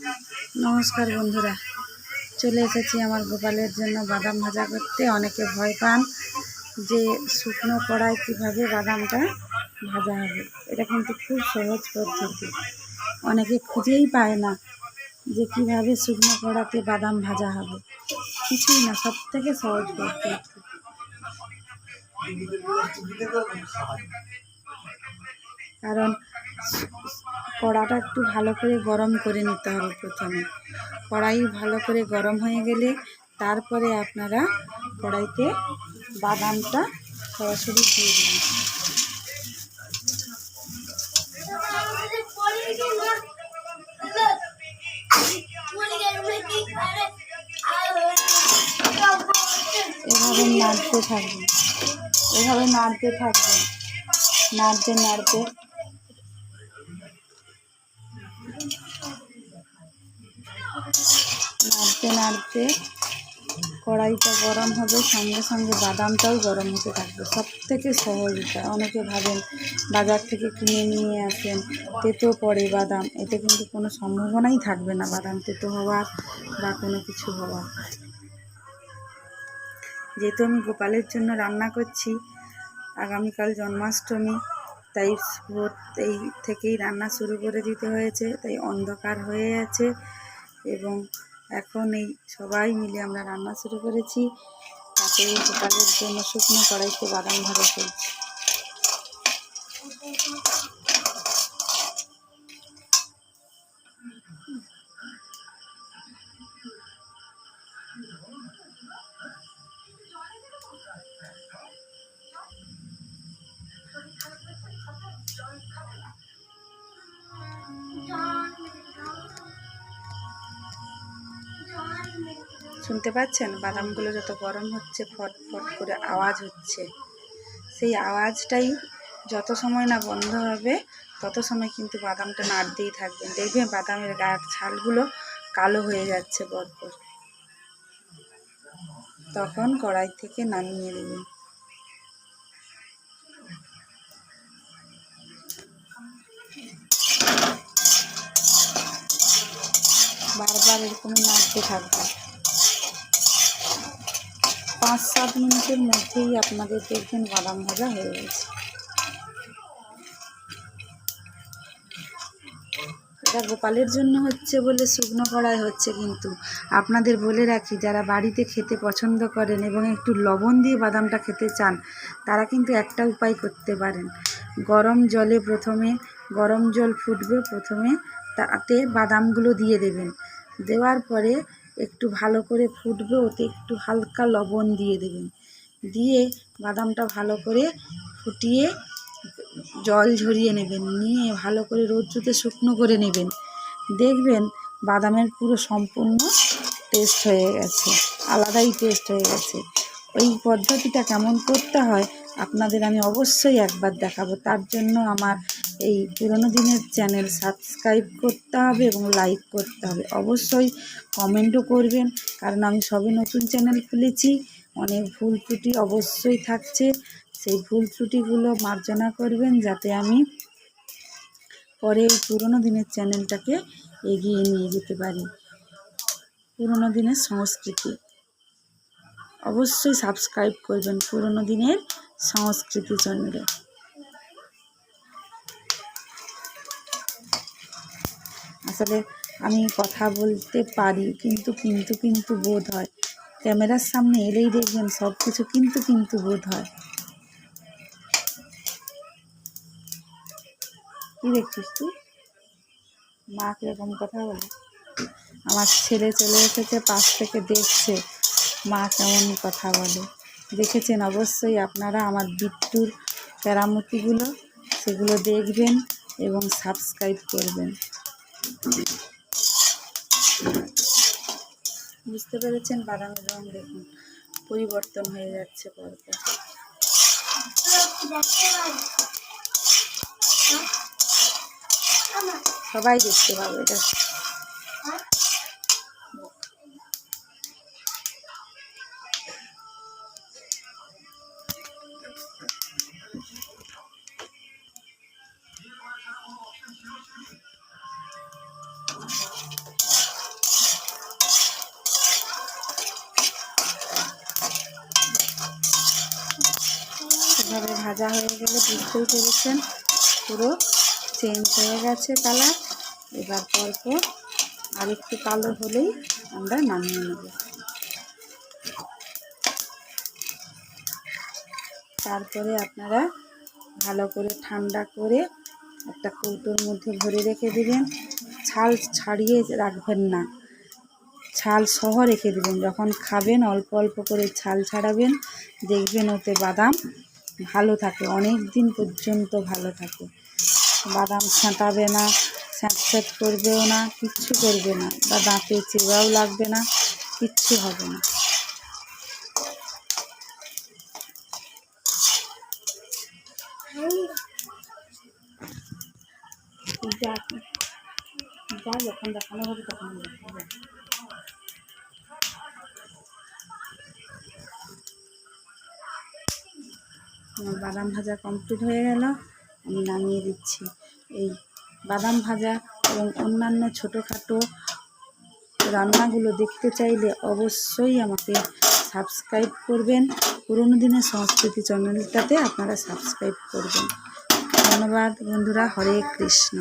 নমস্কার বন্ধুরা। চলে এসেছি আমার গোপালের জন্য বাদাম ভাজা করতে। অনেকে ভয় পান যে শুকনো কড়াই কীভাবে বাদামটা ভাজা হবে। এটা কিন্তু খুব সহজ পদ্ধতি। অনেকে খুঁজেই পায় না যে কীভাবে শুকনো কড়াতে বাদাম ভাজা হবে। কিছুই না সব থেকে সহজ পদ্ধতি। কারণ কড়াটা একটু ভালো করে গরম করে নিতে হবে প্রথমে। কড়াই ভালো করে গরম হয়ে গেলে তারপরে আপনারা কড়াইতে বাদামটা সরাসরি দিয়ে দেবেন। এভাবে নাড়তে থাকবেন। এভাবে নাড়তে থাকবেন। নাড়তে নাড়তে নাড়তে নাড়তে কড়াইটা গরম হবে, সঙ্গে সঙ্গে বাদামটাও গরম হতে থাকবে। সব থেকে সহজ এটা অনেকে ভাবেন বাজার থেকে কিনে নিয়ে আসেন তেতো পড়ে বাদাম। এতে কিন্তু কোনো সম্ভাবনাই থাকবে না। বাদাম তেতো হওয়ার বা কোনো কিছু হওয়ার যেহেতু আমি গোপালের জন্য রান্না করছি, আগামীকাল জন্মাষ্টমী, তাই ভোর এই থেকেই রান্না শুরু করে দিতে হয়েছে। তাই অন্ধকার হয়ে আছে। এবং এখন এই সবাই মিলে আমরা রান্না শুরু করেছি। তাতে গোপালের জন্য শুকনো কড়াইতে বাদাম ভাজা চলছে। শুনতে পাচ্ছেন? বাদামগুলো যত গরম হচ্ছে, ফট ফট করে আওয়াজ হচ্ছে। সেই আওয়াজটাই যত সময় না বন্ধ হবে, তত সময় কিন্তু বাদামটা নাড়তেই থাকবেন দেখবেন বাদামের গায়ের ছালগুলো কালো হয়ে যাচ্ছে পরপর তখন কড়াই থেকে নামিয়ে দেবেন বারবার এরকম নাড়তে থাকবেন পাঁচ সাত মিনিটের মধ্যেই আপনাদের দেখবেন বাদাম ভাজা হয়ে গেছে। এটা গোপালের জন্য হচ্ছে বলে শুকনো কড়াই হচ্ছে কিন্তু। আপনাদের বলে রাখি, যারা বাড়িতে খেতে পছন্দ করেন এবং একটু লবণ দিয়ে বাদামটা খেতে চান, তারা কিন্তু একটা উপায় করতে পারেন। গরম জলে প্রথমে, গরম জল ফুটবে প্রথমে, তাতে বাদামগুলো দিয়ে দেবেন। দেওয়ার পরে একটু ভালো করে ফুটবে, ওতে একটু হালকা লবণ দিয়ে দেবেন। দিয়ে বাদামটা ভালো করে ফুটিয়ে জল ঝরিয়ে নেবেন, নিয়ে ভালো করে রৌদ্রতে শুকনো করে নেবেন। দেখবেন বাদামের পুরো সম্পূর্ণ টেস্ট হয়ে গেছে, আলাদাই টেস্ট হয়ে গেছে। ওই পদ্ধতিটা কেমন করতে হয় আপনাদের আমি অবশ্যই একবার দেখাবো, তার জন্য আমার এই পুরোনো দিনের চ্যানেল সাবস্ক্রাইব করতে হবে এবং লাইক করতে হবে। অবশ্যই কমেন্টও করবেন, কারণ আমি সবে নতুন চ্যানেল খুলেছি, অনেক ভুল ত্রুটি অবশ্যই থাকছে। সেই ভুল ত্রুটিগুলো মার্জনা করবেন যাতে আমি পরে এই পুরোনো দিনের চ্যানেলটাকে এগিয়ে নিয়ে যেতে পারি। পুরোনো দিনের সংস্কৃতি। অবশ্যই সাবস্ক্রাইব করবেন পুরোনো দিনের সংস্কৃতি চ্যানেলে আসলে আমি কথা বলতে পারি, কিন্তু কিন্তু কিন্তু বোধ হয়। ক্যামেরার সামনে এলেই দেখবেন সব কিছু কিন্তু কিন্তু বোধ হয়। কি দেখছিস তুই? মা কীরকম কথা বলে? আমার ছেলে চলে এসেছে, পাশ থেকে দেখছে মা কেমন কথা বলে। দেখেছেন অবশ্যই আপনারা আমার বিট্টুর কেরামতিগুলো সেগুলো দেখবেন এবং সাবস্ক্রাইব করবেন। বুঝতে পেরেছেন? বাদামের রং দেখুন। পরিবর্তন হয়ে যাচ্ছে পরপর সবাই দেখতে পাবে এটা। ভাজা হয়ে গেলে বুঝতেই পেরেছেন, পুরো চেঞ্জ হয়ে গেছে কালার এবার পরপর আর একটু কালো হলেই আমরা নামিয়ে নেব। তারপরে আপনারা ভালো করে ঠান্ডা করে একটা কৌটোর মধ্যে ভরে রেখে দেবেন। ছাল ছাড়িয়ে রাখবেন না। ছাল সহ রেখে দেবেন। যখন খাবেন, অল্প অল্প করে ছাল ছাড়াবেন, দেখবেন ওতে বাদাম ভালো থাকে অনেক দিন পর্যন্ত ভালো থাকে। বাদাম ছাঁটাবে না স্যাঁত স্যাঁত করবেও না, কিচ্ছু করবে না, বা দাঁতে চেবাও লাগবে না, কিচ্ছু হবে না। যা যখন দেখানো হবে তখন আমার বাদাম ভাজা কমপ্লিট হয়ে গেল। আমি নামিয়ে দিচ্ছি। এই বাদাম ভাজা এবং অন্যান্য ছোটোখাটো রান্নাগুলো দেখতে চাইলে অবশ্যই আমাকে সাবস্ক্রাইব করবেন। পুরোনো দিনের সংস্কৃতি চ্যানেলটাতে আপনারা সাবস্ক্রাইব করবেন। ধন্যবাদ বন্ধুরা, হরে কৃষ্ণ।